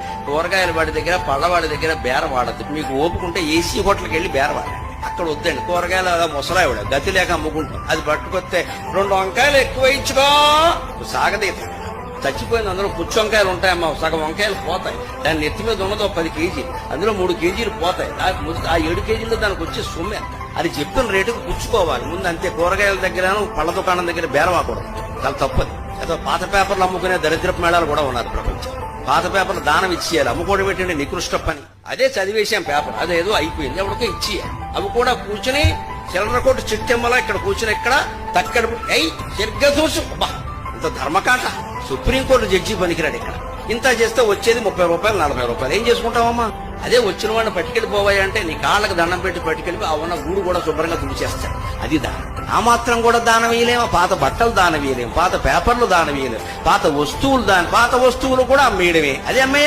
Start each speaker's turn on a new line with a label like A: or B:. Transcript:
A: కూరగాయల వాడి దగ్గర పళ్ళవాడి దగ్గర బేర వాడద్దు. మీకు ఓపుకుంటే ఏసీ హోటల్కి వెళ్ళి బేర వాడండి అక్కడ వద్దండి. కూరగాయలు ముసలావిడ గతి లేక అమ్ముకుంటాం అది పట్టుకొస్తే రెండు వంకాయలు ఎక్కువ ఇచ్చుకో. సాగదీత చచ్చిపోయింది అందులో పుచ్చి వంకాయలు ఉంటాయమ్మా. సగం వంకాయలు పోతాయి. దాని నెత్తి మీద ఉన్నదో పది కేజీ అందులో మూడు కేజీలు పోతాయి. దానికి ముందు- ఆ ఏడు కేజీల్లో దానికి వచ్చే సొమ్మె అది చెప్పిన రేటుకు పుచ్చుకోవాలి. ముందు అంతే. కూరగాయల దగ్గర పళ్ళ దుకాణం దగ్గర బేరవాకూడదు చాలా తప్పదు. అదో పాత పేపర్లు అమ్ముకునే దరిద్రపు మేళాలు కూడా ఉన్నారు ప్రపంచం పాత పేపర్లు దానం ఇచ్చేయాలి. అమ్ముకోవడం ఏంటంటే నికృష్ట పని. అదే చదివేశాం పేపర్. అదేదో అయిపోయింది. ఎవరికో ఇచ్చేయాలి. అవి కూడా కూర్చుని చిల్లర చిట్టెమ్మలా ఇక్కడ కూర్చుని ఇక్కడ తక్కడ అయి సరిగ్గా చూసు. అబ్బా ఇంత ధర్మకాట. సుప్రీంకోర్టు జడ్జి పనికిరాడు ఇక్కడ. ఇంత చేస్తే వచ్చేది ముప్పై రూపాయలు నలభై రూపాయలు. ఏం చేసుకుంటావమ్మా? అదే వచ్చిన వాడిని పట్టుకెళ్ళిపోవాయి అంటే నీ కాళ్ళకి దండం పెట్టి పట్టుకెళ్ళి ఆ ఉన్న గూడు కూడా శుభ్రంగా తుడిచేస్తాడు అది దానం. ఆ మాత్రం కూడా దానవీయలేము పాత బట్టలు దానవీయలేము పాత పేపర్లు దానవీయలేము పాత వస్తువులు దాని పాత వస్తువులు కూడా అమ్మేయడమే. అది అమ్మే